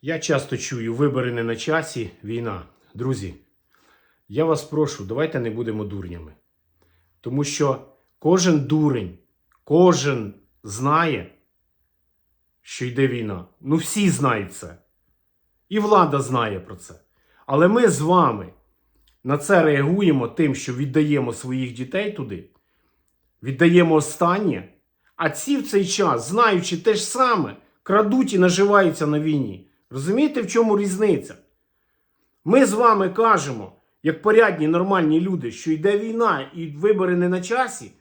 Я часто чую вибори не на часі, війна. Друзі, я вас прошу, давайте не будемо дурнями. Тому що кожен дурень, кожен знає, що йде війна. Ну, всі знають це. І влада знає про це. Але ми з вами на це реагуємо тим, що віддаємо своїх дітей туди, віддаємо останнє, а ці в цей час, знаючи те ж саме, крадуть і наживаються на війні. Розумієте, в чому різниця? Ми з вами кажемо, як порядні нормальні люди, що йде війна і вибори не на часі,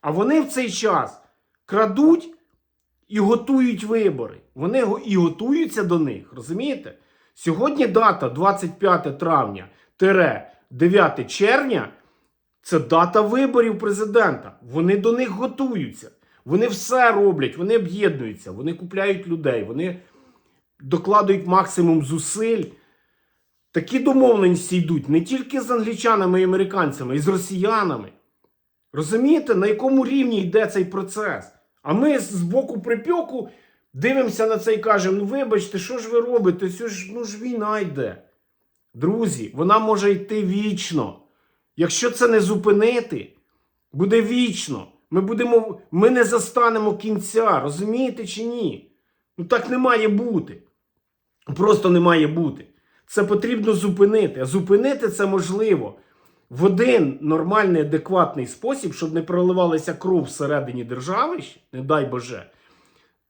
а вони в цей час крадуть і готують вибори. Вони і готуються до них. Розумієте? Сьогодні дата 25 травня 9 червня. Це дата виборів президента. Вони до них готуються. Вони все роблять, вони об'єднуються, вони купляють людей, вони докладують максимум зусиль. Такі домовленості йдуть не тільки з англічанами і американцями, і з росіянами. Розумієте, на якому рівні йде цей процес? А ми з боку припеку дивимося на це і кажемо: ну вибачте, що ж ви робите? Це ж, ну ж війна йде. Друзі, вона може йти вічно. Якщо це не зупинити, буде вічно. Ми, будемо, ми не застанемо кінця, розумієте чи ні? Ну так не має бути. Просто не має бути. Це потрібно зупинити. А зупинити це можливо в один нормальний, адекватний спосіб, щоб не проливалася кров всередині держави, не дай Боже.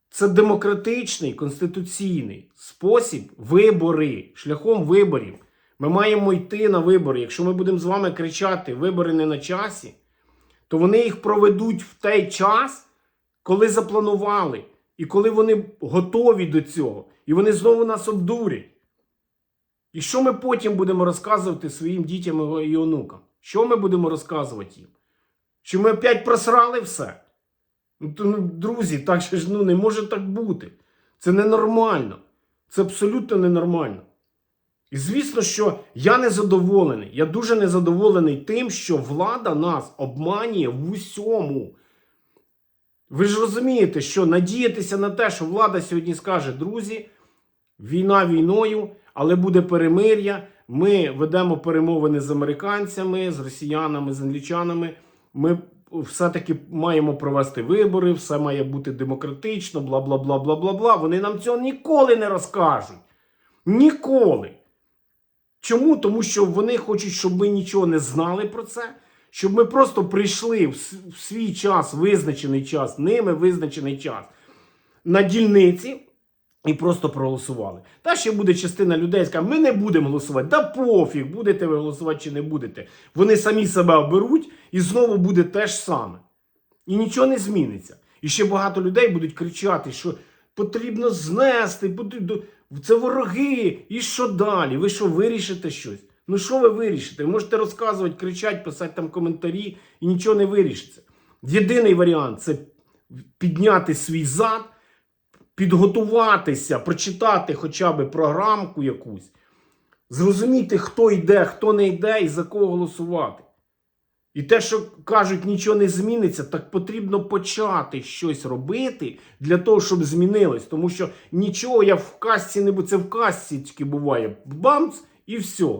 Це демократичний, конституційний спосіб вибори, шляхом виборів. Ми маємо йти на вибори. Якщо ми будемо з вами кричати вибори не на часі, то вони їх проведуть в той час, коли запланували, і коли вони готові до цього, і вони знову нас обдурять. І що ми потім будемо розказувати своїм дітям і онукам? Що ми будемо розказувати їм? Що ми опять просрали все? Ну, ну, друзі, так же ж ну, не може так бути. Це ненормально. Це абсолютно ненормально. І звісно, що я незадоволений. Я дуже незадоволений тим, що влада нас обманює в усьому. Ви ж розумієте, що надіятися на те, що влада сьогодні скаже, друзі, війна війною, але буде перемир'я. Ми ведемо перемовини з американцями, з росіянами, з англічанами. Ми все-таки маємо провести вибори, все має бути демократично, бла бла бла бла бла бла. Вони нам цього ніколи не розкажуть. Ніколи. Чому? Тому що вони хочуть, щоб ми нічого не знали про це, щоб ми просто прийшли в свій час, визначений час, ними визначений час на дільниці і просто проголосували. Та ще буде частина людей, яка ми не будемо голосувати. Да пофіг, будете ви голосувати чи не будете. Вони самі себе оберуть і знову буде те ж саме. І нічого не зміниться. І ще багато людей будуть кричати, що потрібно знести, це вороги. І що далі? Ви що вирішите щось? Ну що ви вирішите? Ви можете розказувати, кричати, писати там коментарі і нічого не вирішиться. Єдиний варіант це підняти свій зад, підготуватися, прочитати хоча б програмку якусь, зрозуміти, хто йде, хто не йде і за кого голосувати. І те, що кажуть, нічого не зміниться, так потрібно почати щось робити для того, щоб змінилось. Тому що нічого я в казці не буду. Це в казці тільки буває. Бамц і все.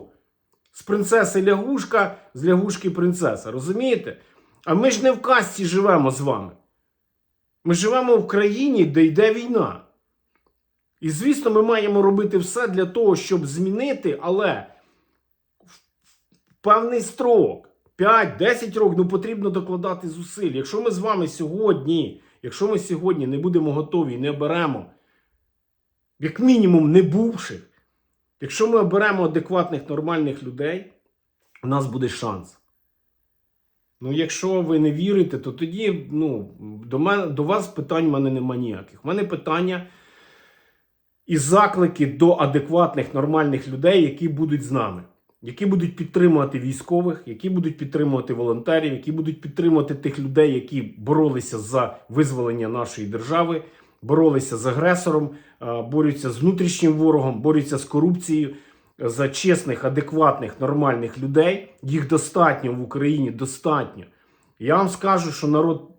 З принцеси лягушка, з лягушки принцеса. Розумієте? А ми ж не в казці живемо з вами. Ми живемо в країні, де йде війна. І, звісно, ми маємо робити все для того, щоб змінити, але в певний строк. 5-10 років ну, потрібно докладати зусиль. Якщо ми з вами сьогодні, якщо ми сьогодні не будемо готові, не оберемо, як мінімум, не бувших, якщо ми оберемо адекватних, нормальних людей, у нас буде шанс. Ну, якщо ви не вірите, то тоді ну, до, мене, до вас питань в мене нема ніяких. У мене питання і заклики до адекватних, нормальних людей, які будуть з нами, які будуть підтримувати військових, які будуть підтримувати волонтерів, які будуть підтримувати тих людей, які боролися за визволення нашої держави, боролися з агресором, е, борються з внутрішнім ворогом, борються з корупцією. За чесних, адекватних, нормальних людей. Їх достатньо в Україні, достатньо. Я вам скажу, що народ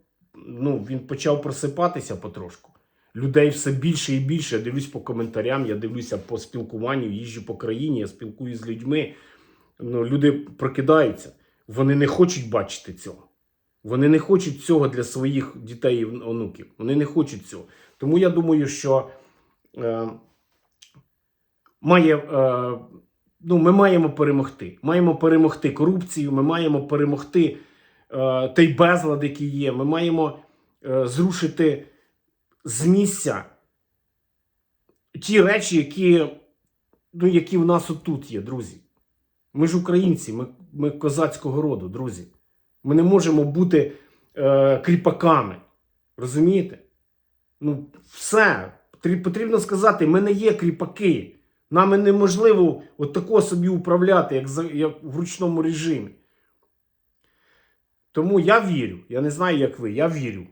ну, він почав просипатися потрошку. людей все більше і більше. Я дивлюсь по коментарям, я дивлюся по спілкуванню, їжджу по країні, я спілкуюся з людьми. Ну, люди прокидаються. Вони не хочуть бачити цього. Вони не хочуть цього для своїх дітей і онуків. Вони не хочуть цього. Тому я думаю, що е, має, е, ну, ми маємо перемогти. Маємо перемогти корупцію, ми маємо перемогти е, той безлад, який є. Ми маємо е, зрушити з місця ті речі, які, ну, які в нас отут є, друзі. Ми ж українці, ми, ми козацького роду, друзі. Ми не можемо бути е, кріпаками. Розумієте? Ну, все. Потрібно сказати, ми не є кріпаки. Нами неможливо от тако собі управляти, як, як в ручному режимі. Тому я вірю, я не знаю, як ви, я вірю,